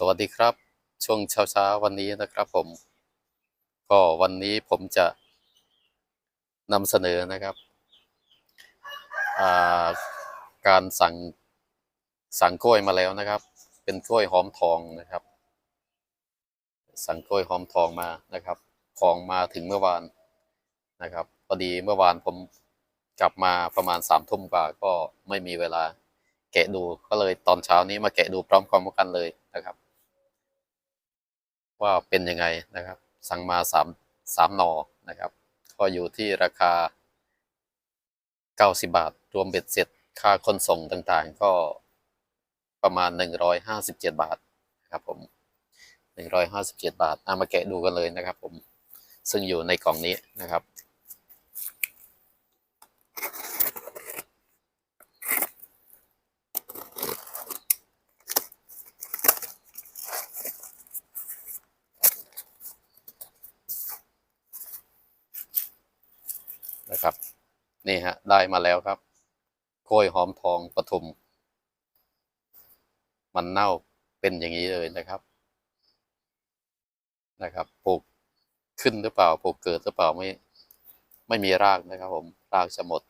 สวัสดีครับ ช่วงเช้าเช้าๆวันนี้นะครับผม ก็วันนี้ผมจะนำเสนอนะครับาการสั่งสั่งกล้วยมาแล้วนะครับ เป็นกล้วยหอมทองนะครับ สั่งกล้วยหอมทองมานะครับ ของมาถึงเมื่อวานนะครับพอดีเมื่อวานผมกลับมาประมาณสามทุ่มกว่าก็ไม่มีเวลาแกะดูก็เลยตอนเช้านี้มาแกะดูพร้อมกันเลยนะครับ ว่าเป็นยังไงนะครับ สั่งมาสามสามนอนะครับ ก็อยู่ที่ราคา 90 บาท รวมเบ็ดเสร็จค่าขนส่งต่างๆ ก็ประมาณ 157 บาทนะครับผม 157 บาทเอามาแกะดูกันเลยนะครับผมซึ่งอยู่ในกล่องนี้นะครับ นะครับ นี่ฮะ ได้มาแล้วครับกล้วยหอมทองปทุม มันเน่าเป็นอย่างนี้เลยนะครับ นะครับปลูกขึ้นหรือเปล่าปลูกเกิดหรือเปล่าไม่ไม่มีรากนะครับ ผมรากจะหมด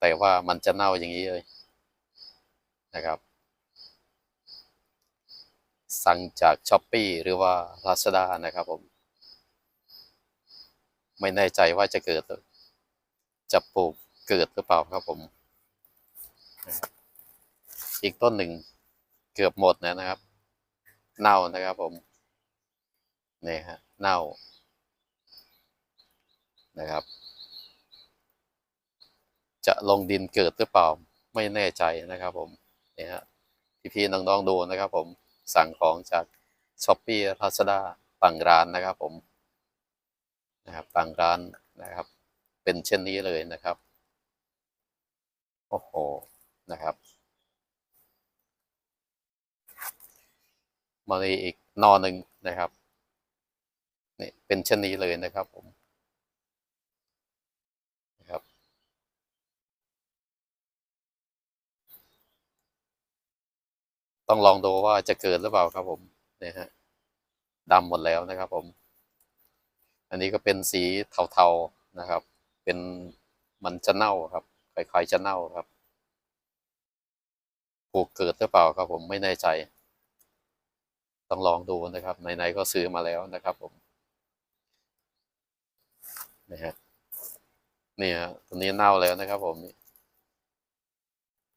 แต่ว่ามันจะเน่าอย่างนี้เลยนะครับ สั่งจากช้อปปีหรือว่า Lazada นะครับผม ไม่แน่ใจว่าจะเกิด จะปลูกเกิดหรือเปล่าครับผม อีกต้นหนึ่งเกือบหมดแล้วนะครับ เน่านะครับผมนี่ฮะเน่านะครับ จะลงดินเกิดหรือเปล่า ไม่แน่ใจนะครับผมนี่ฮะพี่ๆน้องๆดูนะครับผมสั่งของจากช้อปปี้ลาซาด้าต่างร้านนะครับผมนะครับต่างร้านนะครับ เป็นเช่นนี้เลยนะครับ โอ้โห นะครับมาในอีกนอหนึ่งนะครับนี่เป็นเช่นนี้เลยนะครับผมนะครับต้องลองดูว่าจะเกิดหรือเปล่าครับผมเนี่ยฮะดำหมดแล้วนะครับผม อันนี้ก็เป็นสีเทาๆนะครับ เป็นมันจะเน่าครับคล้ายๆจะเน่าครับปลูกเกิดหรือเปล่าครับผมไม่แน่ใจ ต้องลองดูนะครับไหนๆก็ซื้อมาแล้วนะครับผมนี่ฮะนี่ฮะตัวนี้เน่าแล้วนะครับผม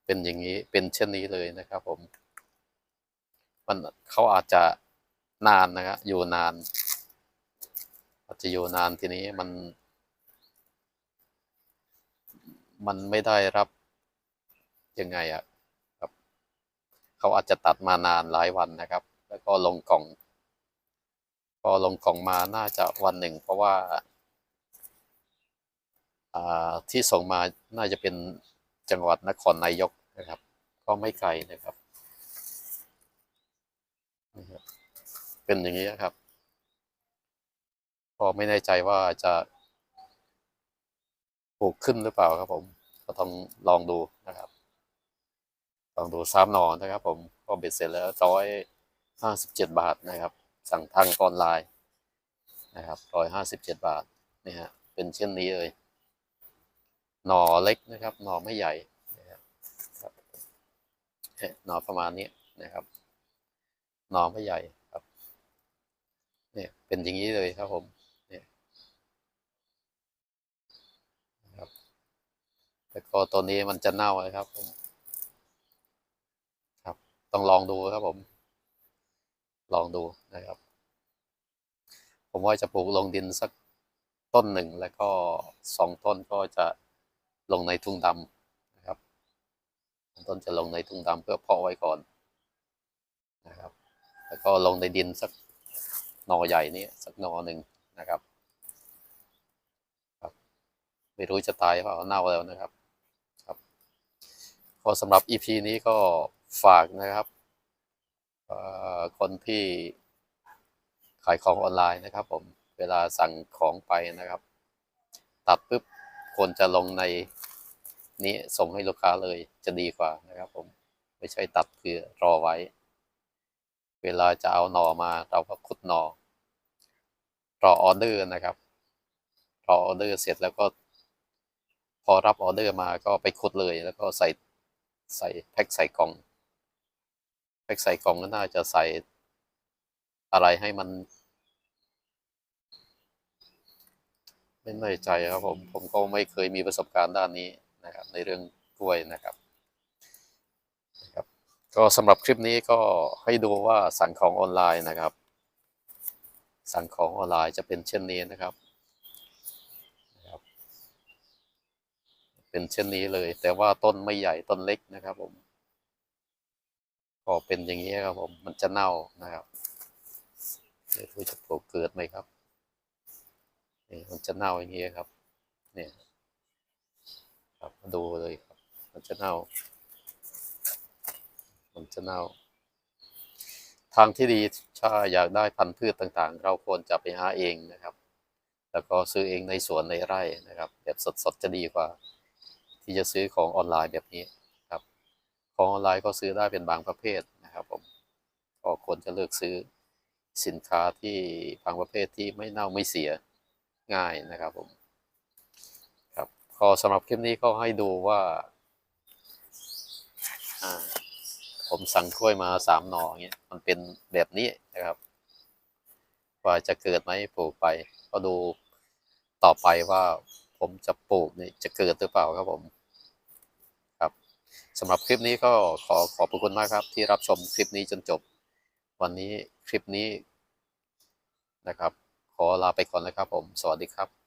เป็นอย่างนี้เป็นเช่นนี้เลยนะครับ ผม มันเขาอาจจะนานนะครับอยู่นาน อาจจะอยู่นานทีนี้มัน มันไม่ได้รับยังไงอะครับ เขาอาจจะตัดมานานหลายวันนะครับ แล้วก็ลงกล่อง พอลงกล่องมาน่าจะวันหนึ่ง เพราะว่าอ่าที่ส่งมาน่าจะเป็นจังหวัดนครนายกนะครับ ก็ไม่ไกลนะครับนี่ครับเป็นอย่างนี้ครับก็ไม่แน่ใจว่าจะ ลูกขึ้นหรือเปล่าครับผม ก็ต้องลองดูนะครับ ลองดูซ้ำนอนนะครับ ผมก็เบ็ดเสร็จแล้วร้อยห้าสิบเจ็ดบาทนะครับ สั่งทางออนไลน์นะครับร้อยห้าสิบเจ็ดบาทนี่ฮะเป็นเช่นนี้เลยหน่อเล็กนะครับหน่อไม่ใหญ่นะครับหน่อประมาณนี้นะครับหน่อไม่ใหญ่ครับเนี่ยเป็นอย่างนี้เลยครับผม เนี่ยนะครับ แล้วก็ตัวนี้มันจะเน่าเลยครับผมครับ ต้องลองดูครับผม ลองดูนะครับ ผมว่าจะปลูกลงดินสักต้นหนึ่งแล้วก็สองต้นก็จะลงในทุ่งดำนะครับ ต้นจะลงในทุ่งดำเพื่อเพาะไว้ก่อนนะครับ แล้วก็ลงในดินสักหน่อใหญ่นี่สักหน่อหนึ่งนะครับ ไม่รู้จะตายเปล่าเน่าแล้วนะครับ ก็สำหรับ EP นี้ก็ฝากนะครับคนที่ขายของออนไลน์นะครับผม เวลาสั่งของไปนะครับ ตัดปุ๊บควรจะลงในนี้ส่งให้ลูกค้าเลยจะดีกว่านะครับผม ไม่ใช่ตัดคือรอไว้ เวลาจะเอาหน่อมาเราก็ขุดหน่อรอออเดอร์นะครับ รอออเดอร์เสร็จแล้วก็ พอรับออเดอร์มาก็ไปขุดเลยแล้วก็ใส่ ใส่แพ็คใส่กล่อง แพ็คใส่กล่องก็น่าจะใส่อะไรให้มัน ไม่แน่ใจครับผม ผมก็ไม่เคยมีประสบการณ์ด้านนี้นะครับ ในเรื่องกล้วยนะครับนะครับ ก็สำหรับคลิปนี้ก็ให้ดูว่าสั่งของออนไลน์นะครับ สั่งของออนไลน์จะเป็นเช่นนี้นะครับนะครับ เป็นเช่นนี้เลย แต่ว่าต้นไม่ใหญ่ต้นเล็กนะครับผมก็เป็นอย่างนี้ครับผมมันจะเน่านะครับเดี๋ยวจะปลูกเกิดไหมครับนี่มันจะเน่าอย่างนี้ครับ เนี่ย ครับมาดูเลยครับ มันจะเน่า มันจะเน่า ทางที่ดีถ้าอยากได้พันธุ์พืชต่างๆ เราควรจะไปหาเองนะครับ แล้วก็ซื้อเองในสวนในไร่นะครับ แบบสดๆจะดีกว่า ที่จะซื้อของออนไลน์แบบนี้ครับ ของออนไลน์ก็ซื้อได้เป็นบางประเภทนะครับผมก็ควรจะเลือกซื้อสินค้าที่บางประเภทที่ไม่เน่าไม่เสียง่ายนะครับผมครับก็สำหรับคลิปนี้ก็ให้ดูว่าอ่าผมสั่งกล้วยมาสามหน่อเงี้ยมันเป็นแบบนี้นะครับว่าจะเกิดไหมปลูกไป ก็ดูต่อไปว่า ผมจะปลูกเนี่ยจะเกิดหรือเปล่าครับผมครับสำหรับคลิปนี้ก็ขอขอบคุณมากครับที่รับชมคลิปนี้จนจบ วันนี้คลิปนี้นะครับ ขอลาไปก่อนนะครับผม สวัสดีครับ